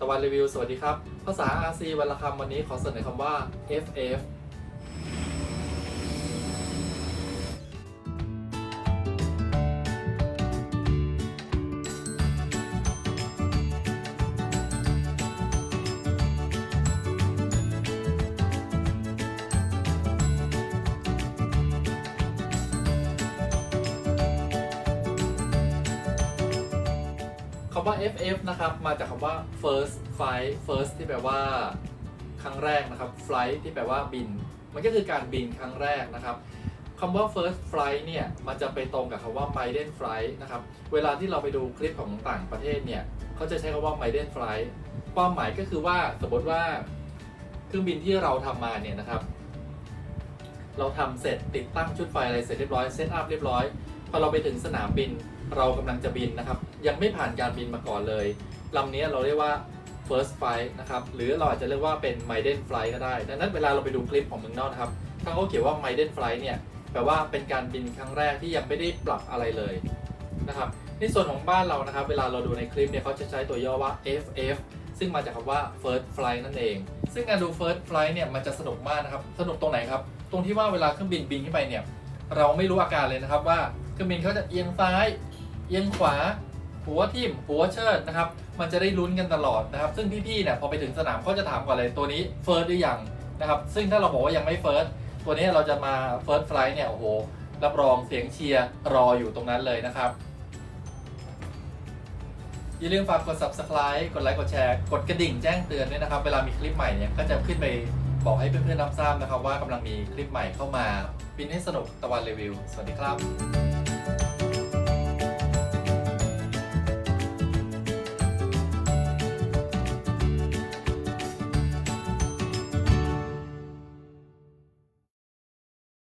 ตะวันรีวิว สวัสดีครับ ภาษา RC วันละคำวันนี้ขอเสนอคำว่า FF คำว่า FF นะครับ มาจากคำว่า first flight first ที่แปลว่าครั้งแรกนะครับ flight ที่แปลว่าบิน มันก็คือการบินครั้งแรกนะครับคำว่า first flight เนี่ย มันจะไปตรงกับคำว่า maiden flight นะครับ เวลาที่เราไปดูคลิปของต่างประเทศเนี่ย เขาจะใช้คำว่า maiden flight ความหมายก็คือว่าสมมติว่าเครื่องบินที่เราทำมาเนี่ยนะครับ เราทำเสร็จติดตั้งชุดไฟอะไรเสร็จเรียบร้อยเซตอัพเรียบร้อย พอเราไปถึงสนามบินเรากำลังจะบินนะครับ ยังไม่ผ่านการบินมาก่อนเลยลำนี้เราเรียกว่า first flight นะครับ หรือเราอาจจะเรียกว่าเป็น maiden flight ก็ได้ ดังนั้นเวลาเราไปดูคลิปของเมืองนอกนะครับถ้าเขาเขียนว่า maiden flight เนี่ยแปลว่าเป็นการบินครั้งแรกที่ยังไม่ได้ปรับอะไรเลยนะครับในส่วนของบ้านเรานะครับ เวลาเราดูในคลิปเนี่ยเขาจะใช้ตัวย่อว่า FF ซึ่งมาจากคำว่า first flight นั่นเอง ซึ่งการดู first flight เนี่ยมันจะสนุกมากนะครับ สนุกตรงไหนครับ ตรงที่ว่าเวลาเครื่องบินบินขึ้นไปเนี่ย เราไม่รู้อาการเลยนะครับว่า เครื่องบินเขาจะเอียงซ้าย เอียงขวา หัวทิ่มหัวเชิดนะครับ มันจะได้ลุ้นกันตลอดนะครับ ซึ่งพี่ๆเนี่ยพอไปถึงสนามเขาจะถามก่อนเลยตัวนี้เฟิร์สหรือยังนะครับ ซึ่งถ้าเราบอกว่ายังไม่เฟิร์สตัวนี้เราจะมาเฟิร์สไฟล์เนี่ยโอ้โหรับรองเสียงเชียร์รออยู่ตรงนั้นเลยนะครับอย่าลืมฝากกด subscribe กดไลค์ กดแชร์ กดกระดิ่งแจ้งเตือนด้วยนะครับ เวลามีคลิปใหม่เนี่ย ก็จะขึ้นไปบอกให้เพื่อนๆรับทราบนะครับ ว่ากำลังมีคลิปใหม่เข้ามา บินให้สนุกตะวันรีวิว สวัสดีครับ